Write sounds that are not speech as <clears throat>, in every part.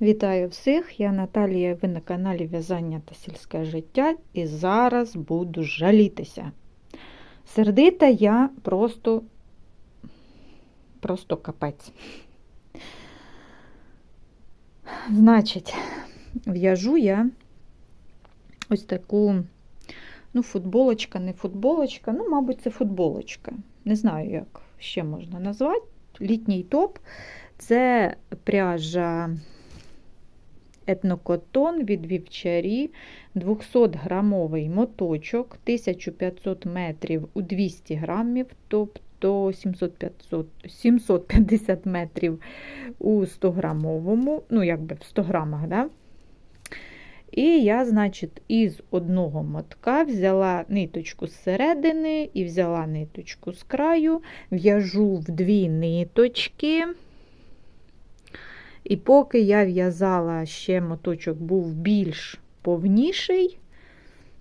Вітаю всіх! Я Наталія, ви на каналі В'язання та сільське життя і зараз буду жалітися. Сердита я просто, просто капець. Значить, в'яжу я ось таку, ну, футболочка, не футболочка, ну, мабуть, це футболочка. Не знаю, як ще можна назвати. Літній топ. Це пряжа етнокотон від вівчарі, 200-грамовий моточок, 1500 метрів у 200 грамів, тобто 700, 750 метрів у 100-грамовому, ну, якби в 100 грамах, да? І я, значить, із одного мотка взяла ниточку з середини і взяла ниточку з краю, в'яжу в дві ниточки. І поки я в'язала ще моточок був більш повніший,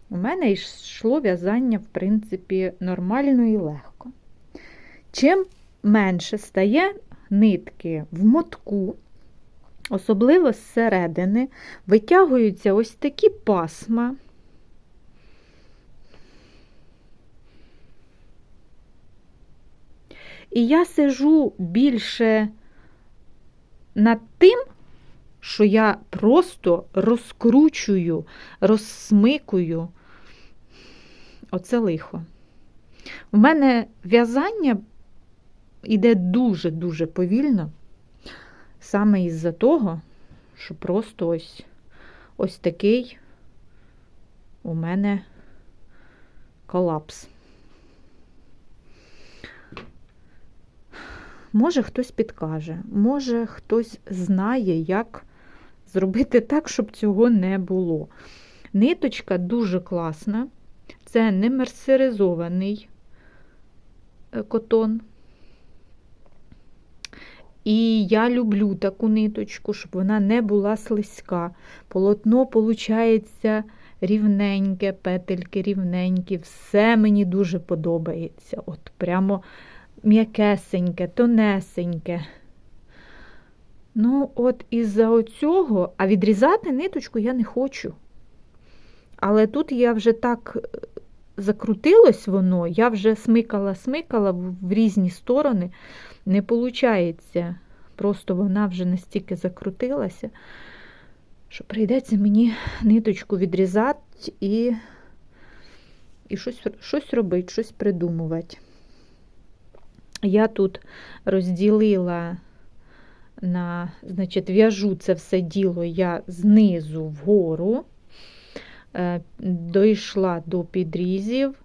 у мене йшло в'язання, в принципі, нормально і легко. Чим менше стає нитки в мотку, особливо зсередини, витягуються ось такі пасма. І я сижу більше над тим, що я просто розкручую, розсмикую оце лихо. У мене в'язання йде дуже-дуже повільно, саме із-за того, що просто ось ось такий у мене колапс. Може, хтось підкаже, може, хтось знає, як зробити так, щоб цього не було. Ниточка дуже класна, це не мерсеризований е, котон. І я люблю таку ниточку, щоб вона не була слизька. Полотно, виходить, рівненьке, петельки рівненькі, все мені дуже подобається. От прямо м'якесеньке, тонесеньке. Ну, от із-за оцього, а відрізати ниточку я не хочу. Але тут я вже так е, закрутилось воно, я вже смикала-смикала в різні сторони. Не виходить, просто вона вже настільки закрутилася, що прийдеться мені ниточку відрізати і і щось, щось робити, щось придумувати. Я тут розділила на, значить, в'яжу це все діло я знизу вгору, е, дійшла до підрізів,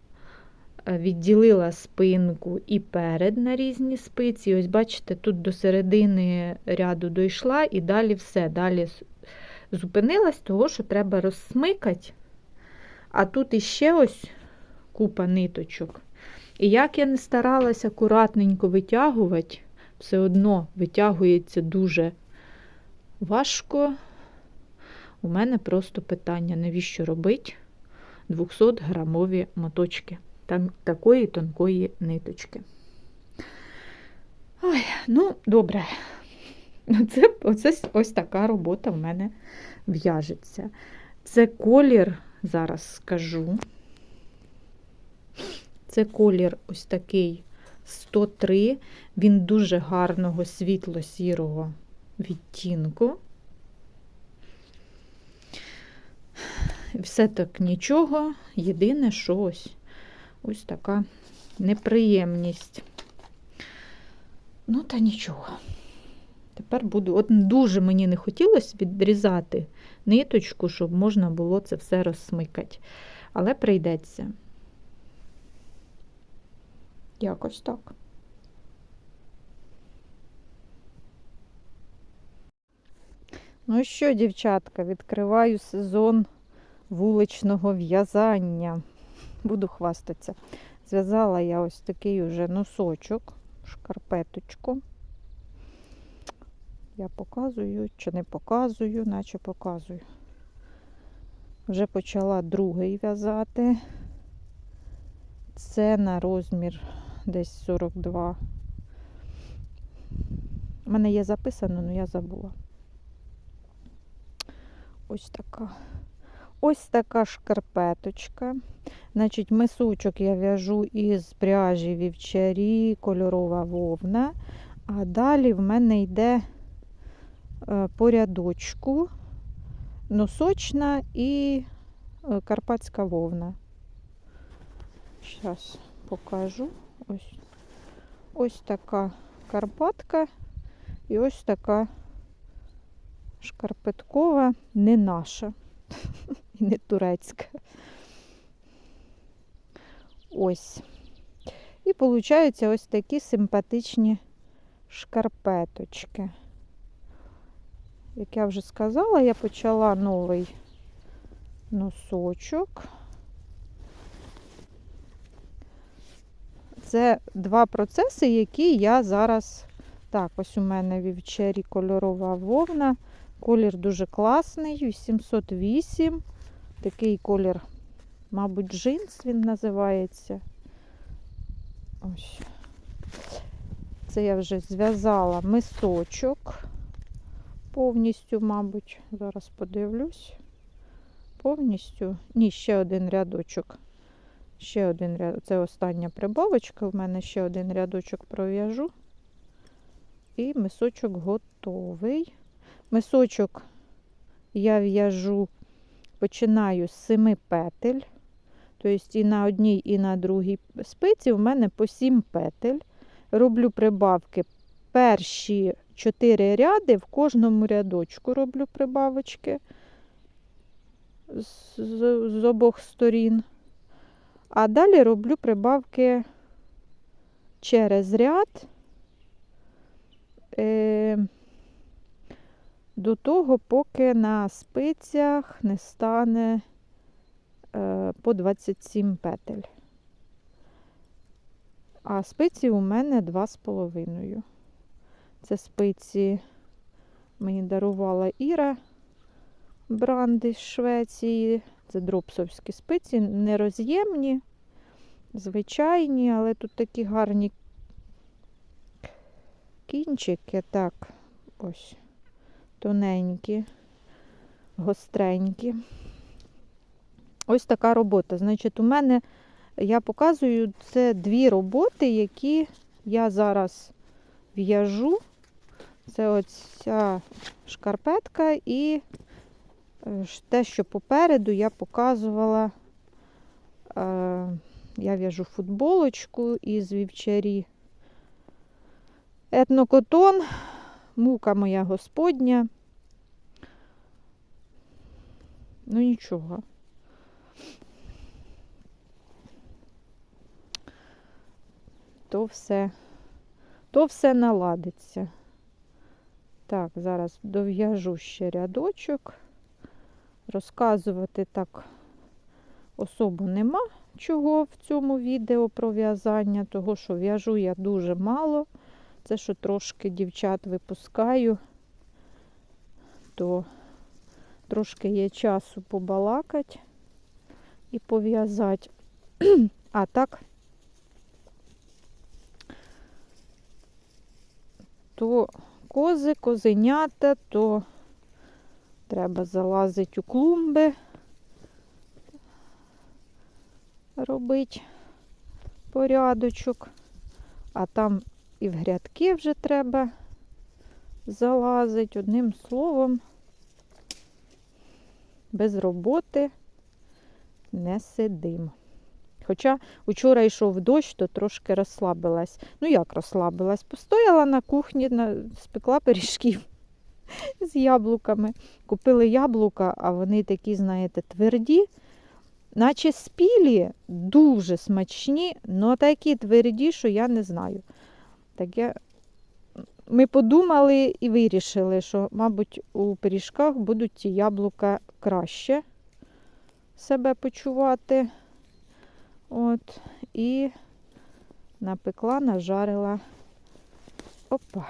е, відділила спинку і перед на різні спиці. Ось, бачите, тут до середини ряду дійшла і далі все. Далі зупинилась, того, що треба розсмикати, а тут іще ось купа ниточок. І як я не старалася акуратненько витягувати, все одно витягується дуже важко. У мене просто питання, навіщо робити 200-грамові моточки там, такої тонкої ниточки. Ой, ну, добре. Це, оце, ось така робота в мене в'яжеться. Це колір, зараз скажу. Це колір ось такий 103, він дуже гарного світло-сірого відтінку. Все так нічого, єдине, що ось ось така неприємність. Ну, та нічого. Тепер буду, от дуже мені не хотілося відрізати ниточку, щоб можна було це все розсмикати. Але прийдеться. Якось так. Ну що, дівчатка, відкриваю сезон вуличного в'язання. Буду хвастатися. Зв'язала я ось такий уже носочок, шкарпеточку. Я показую чи не показую, наче показую. Вже почала другий в'язати. Це на розмір десь 42. У мене є записано, але я забула. ось така. Ось така шкарпеточка. Значить, мисочок я в'яжу із пряжі вівчарі, кольорова вовна. А далі в мене йде е, по рядочку носочна і е, карпатська вовна. Зараз покажу. Ось, ось така карпатка і ось така шкарпеткова, не наша <laughs> і не турецька. Ось. І получаються ось такі симпатичні шкарпеточки. Як я вже сказала, я почала новий носочок. Це два процеси, які я зараз. Так, ось у мене вівчері кольорова вовна. Колір дуже класний, 808. Такий колір, мабуть, джинс він називається. Ось. Це я вже зв'язала мисочок. Повністю, мабуть, зараз подивлюсь. Повністю. Ні, ще один рядочок. Ще один ряд. Це остання прибавочка. У мене ще один рядочок пров'яжу. І мисочок готовий. Мисочок я в'яжу, починаю з 7 петель. Тобто і на одній, і на другій спиці в мене по 7 петель. Роблю прибавки. Перші 4 ряди в кожному рядочку роблю прибавочки з, з, з обох сторін. А далі роблю прибавки через ряд е, до того, поки на спицях не стане е, по 27 петель. А спиці у мене 2,5. Це спиці мені дарувала Іра бранди з Швеції. Це дропсовські спиці, нероз'ємні, звичайні, але тут такі гарні кінчики, так, ось, тоненькі, гостренькі. Ось така робота. Значить, у мене я показую це дві роботи, які я зараз в'яжу. Це оця шкарпетка і те, що попереду я показувала. Е, Я в'яжу футболочку із вівчарі. Етнокотон, мука моя господня. Ну нічого. То все, то все наладиться. Так, зараз дов'яжу ще рядочок. Розказувати так особо нема чого в цьому відео про в'язання, того що в'яжу я дуже мало. Це що трошки дівчат випускаю, то трошки є часу побалакати і пов'язати. <clears throat> А так, то кози, козенята, то треба залазити у клумби, робити порядочок, а там і в грядки вже треба залазити. Одним словом, без роботи не сидимо. Хоча вчора йшов дощ, то трошки розслабилась. Ну як розслабилась? Постояла на кухні, спекла пиріжків <laughs> з яблуками. Купили яблука, а вони такі, знаєте, тверді, наче спілі, дуже смачні, але такі тверді, що я не знаю. Так я... Ми подумали і вирішили, що, мабуть, у пиріжках будуть ті яблука краще себе почувати. От, і напекла, нажарила. Опа.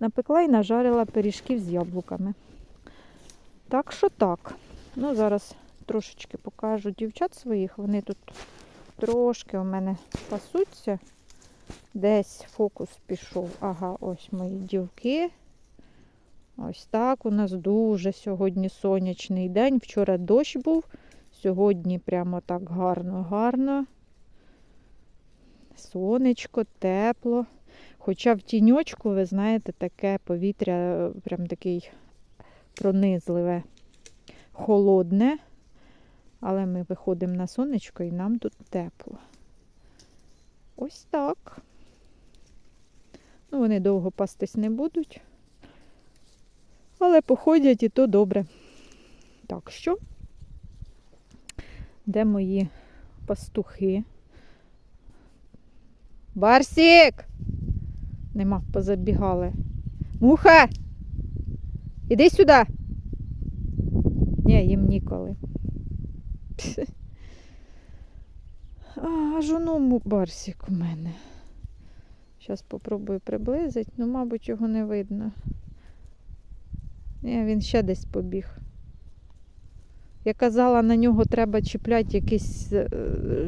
Напекла і нажарила пиріжків з яблуками. Так що так. Ну, зараз трошечки покажу дівчат своїх. Вони тут трошки у мене пасуться. Десь фокус пішов. Ага, ось мої дівки. Ось так у нас дуже сьогодні сонячний день. Вчора дощ був, сьогодні прямо так гарно-гарно. Сонечко, тепло. Хоча в тіньочку, ви знаєте, таке повітря, е, прям такий пронизливе, холодне. Але ми виходимо на сонечко і нам тут тепло. Ось так. Ну, вони довго пастись не будуть. Але походять і то добре. Так що, де мої пастухи? Барсік! Нема, позабігали. Муха! Іди сюди. Ні, їм ніколи. Аж воно му- барсік у мене. Зараз попробую приблизити, ну, мабуть, його не видно. Ні, він ще десь побіг. Я казала, на нього треба чіпляти якийсь е,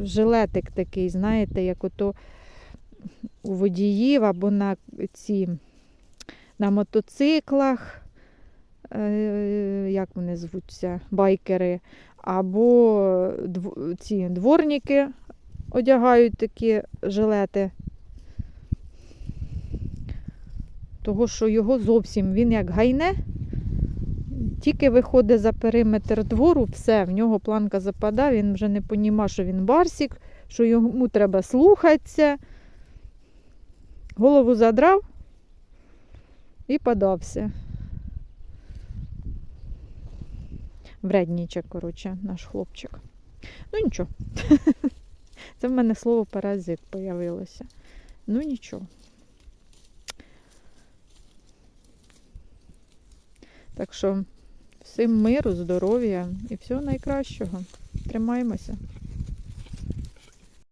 жилетик такий, знаєте, як ото у водіїв або на ці на мотоциклах, е, як вони звуться, байкери, або ці дворники одягають такі жилети. Того, що його зовсім він як гайне, тільки виходить за периметр двору, все, в нього планка западає, він вже не понімає, що він барсік, що йому треба слухатися. Голову задрав і подався. Вреднічок, коротше, наш хлопчик. Ну нічого. <laughs> Це в мене слово паразит появилося. Ну нічого. Так що всім миру, здоров'я і всього найкращого. Тримаємося.